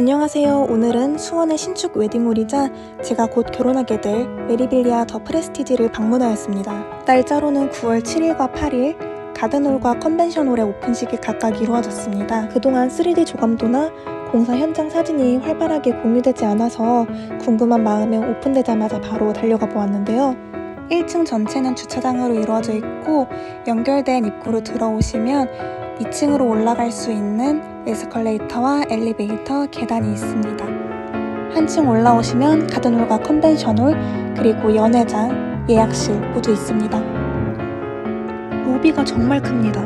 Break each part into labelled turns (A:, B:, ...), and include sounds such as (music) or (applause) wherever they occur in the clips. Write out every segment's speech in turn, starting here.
A: 안녕하세요. 오늘은 수원의 신축 웨딩홀이자 제가 곧 결혼하게 될 메리빌리아 더 프레스티지를 방문하였습니다. 날짜로는 9월 7일과 8일 가든홀과 컨벤션홀의 오픈식이 각각 이루어졌습니다. 그동안 3D 조감도나 공사 현장 사진이 활발하게 공유되지 않아서 궁금한 마음에 오픈되자마자 바로 달려가 보았는데요. 1층 전체는 주차장으로 이루어져 있고 연결된 입구로 들어오시면 2층으로 올라갈 수 있는 에스컬레이터와 엘리베이터, 계단이 있습니다. 한층 올라오시면 가든홀과 컨벤션홀, 그리고 연회장, 예약실 모두 있습니다. 로비가 정말 큽니다.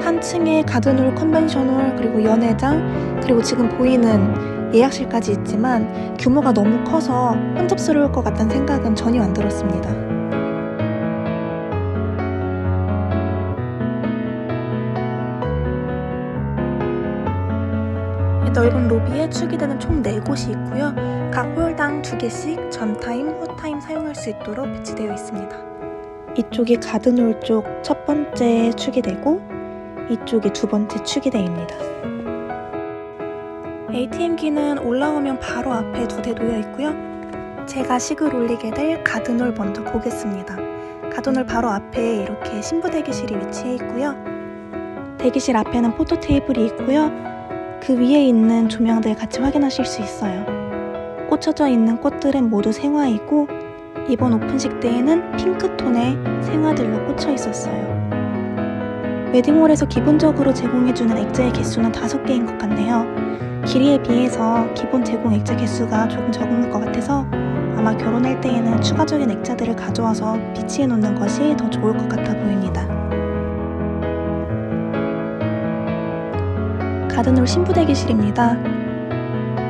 A: 한 층에 가든홀, 컨벤션홀, 그리고 연회장, 그리고 지금 보이는 예약실까지 있지만 규모가 너무 커서 혼잡스러울 것 같다는 생각은 전혀 안 들었습니다. 넓은 로비에 축이되는 총 4곳이 있고요. 각 홀당 2개씩 전타임, 후타임 사용할 수 있도록 배치되어 있습니다. 이쪽이 가든홀 쪽 첫 번째 축이 되고 이쪽이 두 번째 축이 됩니다. ATM기는 올라오면 바로 앞에 두 대 놓여 있고요. 제가 식을 올리게 될 가든홀 먼저 보겠습니다. 가든홀 바로 앞에 이렇게 신부 대기실이 위치해 있고요. 대기실 앞에는 포토 테이블이 있고요. 그 위에 있는 조명들 같이 확인하실 수 있어요. 꽂혀져 있는 꽃들은 모두 생화이고 이번 오픈식 때에는 핑크톤의 생화들로 꽂혀 있었어요. 웨딩홀에서 기본적으로 제공해주는 액자의 개수는 5개인 것 같네요. 길이에 비해서 기본 제공 액자 개수가 조금 적은 것 같아서 아마 결혼할 때에는 추가적인 액자들을 가져와서 비치해 놓는 것이 더 좋을 것 같아 보입니다. 가든홀 신부 대기실입니다.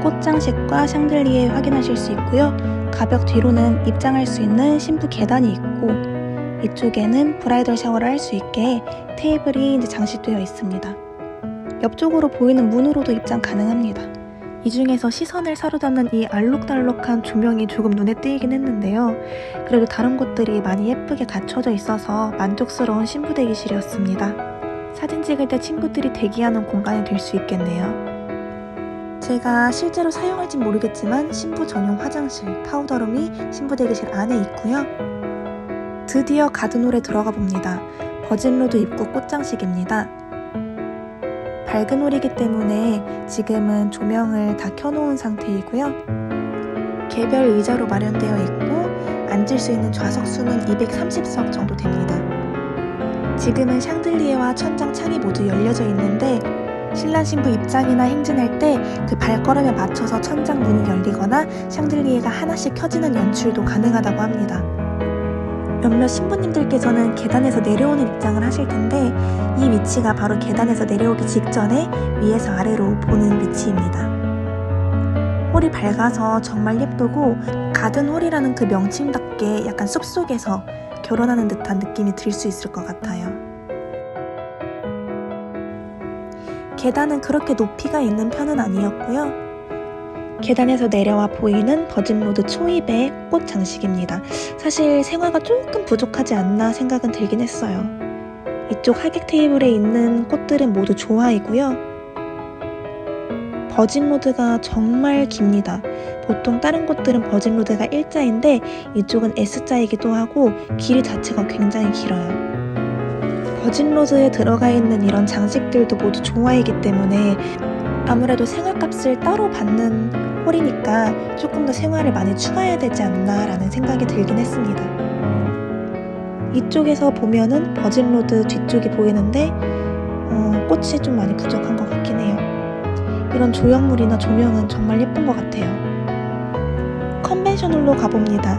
A: 꽃장식과 샹들리에 확인하실 수 있고요. 가벽 뒤로는 입장할 수 있는 신부 계단이 있고 이쪽에는 브라이덜 샤워를 할 수 있게 테이블이 이제 장식되어 있습니다. 옆쪽으로 보이는 문으로도 입장 가능합니다. 이 중에서 시선을 사로잡는 이 알록달록한 조명이 조금 눈에 띄긴 했는데요. 그래도 다른 곳들이 많이 예쁘게 갖춰져 있어서 만족스러운 신부 대기실이었습니다. 사진 찍을 때 친구들이 대기하는 공간이 될 수 있겠네요. 제가 실제로 사용할진 모르겠지만 신부 전용 화장실, 파우더룸이 신부 대기실 안에 있고요. 드디어 가든홀에 들어가 봅니다. 버진로드 입구 꽃장식입니다. 밝은 홀이기 때문에 지금은 조명을 다 켜놓은 상태이고요. 개별 의자로 마련되어 있고 앉을 수 있는 좌석 수는 230석 정도 됩니다. 지금은 샹들리에와 천장 창이 모두 열려져 있는데 신랑 신부 입장이나 행진할 때 그 발걸음에 맞춰서 천장 문이 열리거나 샹들리에가 하나씩 켜지는 연출도 가능하다고 합니다. 몇몇 신부님들께서는 계단에서 내려오는 입장을 하실 텐데 이 위치가 바로 계단에서 내려오기 직전에 위에서 아래로 보는 위치입니다. 홀이 밝아서 정말 예쁘고 가든 홀이라는 그 명칭답게 약간 숲속에서 결혼하는 듯한 느낌이 들 수 있을 것 같아요. 계단은 그렇게 높이가 있는 편은 아니었고요. 계단에서 내려와 보이는 버진로드 초입의 꽃 장식입니다. 사실 생화가 조금 부족하지 않나 생각은 들긴 했어요. 이쪽 하객 테이블에 있는 꽃들은 모두 조화이고요. 버진로드가 정말 깁니다. 보통 다른 꽃들은 버진로드가 일자인데 이쪽은 S자이기도 하고 길이 자체가 굉장히 길어요. 버진로드에 들어가 있는 이런 장식들도 모두 조화이기 때문에 아무래도 생활값을 따로 받는 홀이니까 조금 더 생활을 많이 추가해야 되지 않나 라는 생각이 들긴 했습니다. 이쪽에서 보면은 버진로드 뒤쪽이 보이는데 어, 꽃이 좀 많이 부족한 것 같긴 해요. 이런 조형물이나 조명은 정말 예쁜 것 같아요. 컨벤션홀로 가봅니다.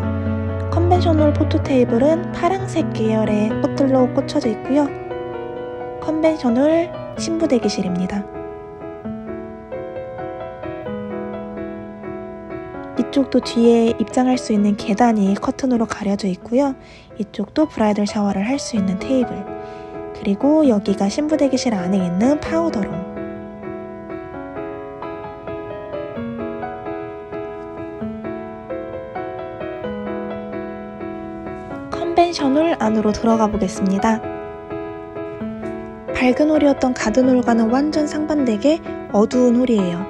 A: 컨벤션홀 포토 테이블은 파랑색 계열의 꽃들로 꽂혀져 있고요. 컨벤션홀 신부 대기실입니다. 이쪽도 뒤에 입장할 수 있는 계단이 커튼으로 가려져 있고요. 이쪽도 브라이덜 샤워를 할 수 있는 테이블. 그리고 여기가 신부 대기실 안에 있는 파우더룸. 컨벤션홀 안으로 들어가 보겠습니다. 밝은 홀이었던 가든 홀과는 완전 상반되게 어두운 홀이에요.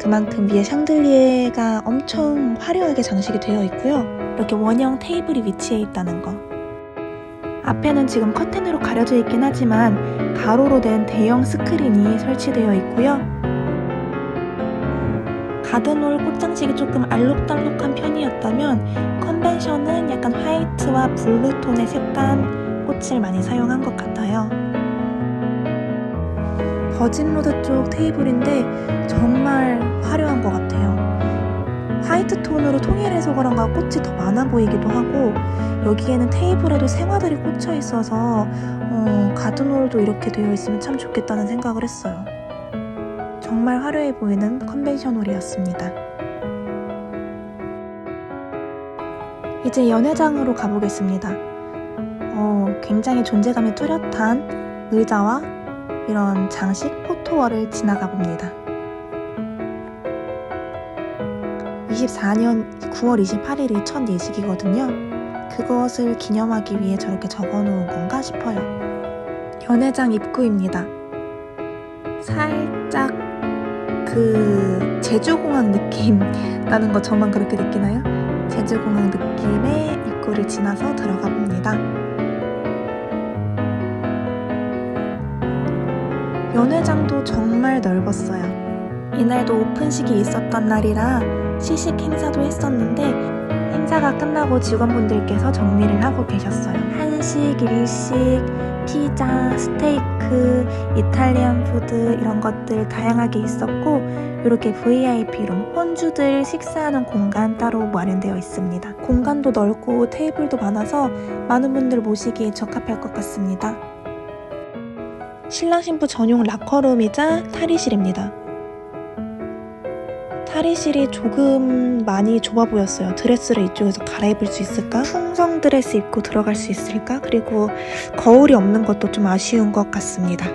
A: 그만큼 위에 샹들리에가 엄청 화려하게 장식이 되어 있고요. 이렇게 원형 테이블이 위치해 있다는 거. 앞에는 지금 커튼으로 가려져 있긴 하지만 가로로 된 대형 스크린이 설치되어 있고요. 가든홀 꽃장식이 조금 알록달록한 편이었다면 컨벤션은 약간 화이트와 블루톤의 색감 꽃을 많이 사용한 것 같아요. 버진로드 쪽 테이블인데 정말 화려한 것 같아요. 화이트 톤으로 통일해서 그런가 꽃이 더 많아 보이기도 하고 여기에는 테이블에도 생화들이 꽂혀 있어서 어, 가든홀도 이렇게 되어 있으면 참 좋겠다는 생각을 했어요. 정말 화려해 보이는 컨벤션 홀이었습니다. 이제 연회장으로 가보겠습니다. 어, 굉장히 존재감이 뚜렷한 의자와 이런 장식 포토월을 지나가 봅니다. 24년 9월 28일이 첫 예식이거든요. 그것을 기념하기 위해 저렇게 적어 놓은 건가 싶어요. 연회장 입구입니다. 살짝 그 제주공항 느낌 (laughs) 나는 거 저만 그렇게 느끼나요? 제주공항 느낌의 입구를 지나서 들어가 봅니다. 연회장도 정말 넓었어요. 이날도 오픈식이 있었던 날이라 시식 행사도 했었는데 행사가 끝나고 직원분들께서 정리를 하고 계셨어요. 한식, 일식, 피자, 스테이크, 이탈리안 푸드 이런 것들 다양하게 있었고 이렇게 VIP룸, 혼주들 식사하는 공간 따로 마련되어 있습니다. 공간도 넓고 테이블도 많아서 많은 분들 모시기에 적합할 것 같습니다. 신랑 신부 전용 라커룸이자 탈의실입니다. 탈의실이 조금 많이 좁아 보였어요. 드레스를 이쪽에서 갈아입을 수 있을까? 풍성 드레스 입고 들어갈 수 있을까? 그리고 거울이 없는 것도 좀 아쉬운 것 같습니다.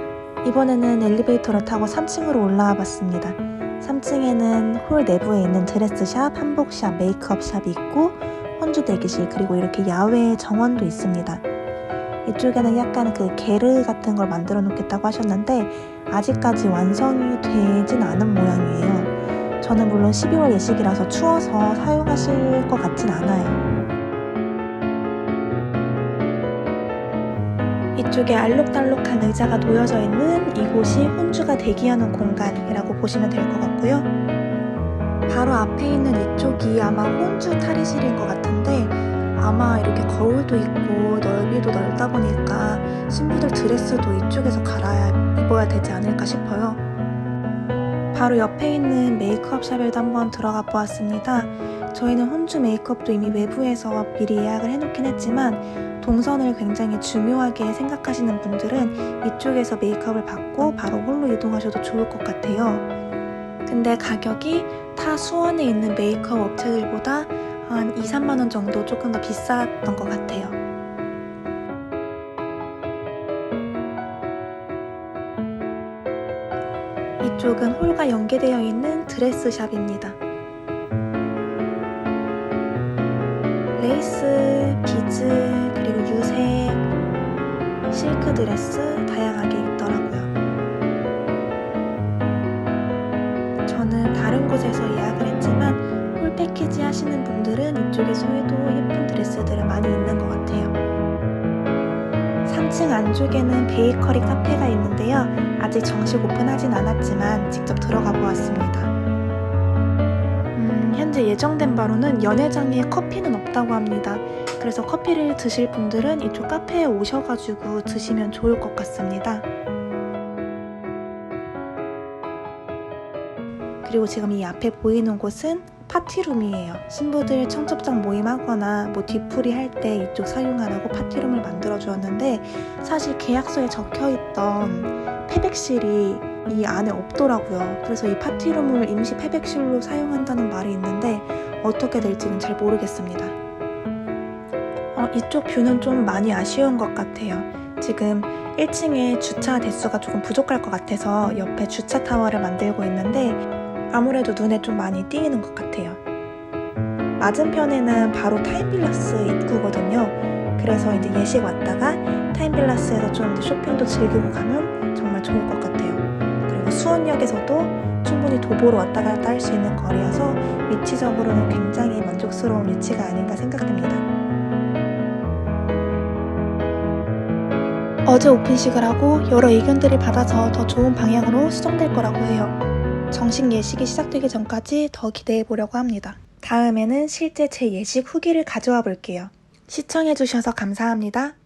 A: 이번에는 엘리베이터를 타고 3층으로 올라와 봤습니다. 3층에는 홀 내부에 있는 드레스샵, 한복샵, 메이크업샵이 있고 혼주 대기실 그리고 이렇게 야외 정원도 있습니다. 이쪽에는 약간 그 게르 같은 걸 만들어 놓겠다고 하셨는데 아직까지 완성이 되진 않은 모양이에요. 저는 물론 12월 예식이라서 추워서 사용하실 것 같진 않아요. 이쪽에 알록달록한 의자가 놓여져 있는 이곳이 혼주가 대기하는 공간이라고 보시면 될 것 같고요. 바로 앞에 있는 이쪽이 아마 혼주 탈의실인 것 같은데 아마 이렇게 거울도 있고 넓이도 넓다 보니까 신부들 드레스도 이쪽에서 갈아 입어야 되지 않을까 싶어요. 바로 옆에 있는 메이크업 샵에도 한번 들어가 보았습니다. 저희는 혼주 메이크업도 이미 외부에서 미리 예약을 해놓긴 했지만 동선을 굉장히 중요하게 생각하시는 분들은 이쪽에서 메이크업을 받고 바로 홀로 이동하셔도 좋을 것 같아요. 근데 가격이 타 수원에 있는 메이크업 업체들보다 한 2, 3만 원 정도 조금 더 비쌌던 것 같아요. 이쪽은 홀과 연계되어 있는 드레스샵입니다. 레이스, 비즈, 그리고 유색, 실크 드레스 다양하게 있더라고요. 저는 다른 곳에서 하시는 분들은 이쪽에서 해도 예쁜 드레스들을 많이 있는 것 같아요. 3층 안쪽에는 베이커리 카페가 있는데요. 아직 정식 오픈하진 않았지만 직접 들어가 보았습니다. 음, 현재 예정된 바로는 연회장에 커피는 없다고 합니다. 그래서 커피를 드실 분들은 이쪽 카페에 오셔가지고 드시면 좋을 것 같습니다. 그리고 지금 이 앞에 보이는 곳은 파티룸이에요. 신부들 청첩장 모임하거나 뭐 뒤풀이 할 때 이쪽 사용하라고 파티룸을 만들어 주었는데 사실 계약서에 적혀 있던 패백실이 이 안에 없더라고요. 그래서 이 파티룸을 임시 패백실로 사용한다는 말이 있는데 어떻게 될지는 잘 모르겠습니다. 어, 이쪽 뷰는 좀 많이 아쉬운 것 같아요. 지금 1층에 주차 대수가 조금 부족할 것 같아서 옆에 주차 타워를 만들고 있는데 아무래도 눈에 좀 많이 띄이는 것 같아요. 맞은편에는 바로 타임빌라스 입구거든요. 그래서 이제 예식 왔다가 타임빌라스에서 좀 쇼핑도 즐기고 가면 정말 좋을 것 같아요. 그리고 수원역에서도 충분히 도보로 왔다 갔다 할 수 있는 거리여서 위치적으로는 굉장히 만족스러운 위치가 아닌가 생각됩니다. 어제 오픈식을 하고 여러 의견들을 받아서 더 좋은 방향으로 수정될 거라고 해요. 정식 예식이 시작되기 전까지 더 기대해 보려고 합니다. 다음에는 실제 제 예식 후기를 가져와 볼게요. 시청해주셔서 감사합니다.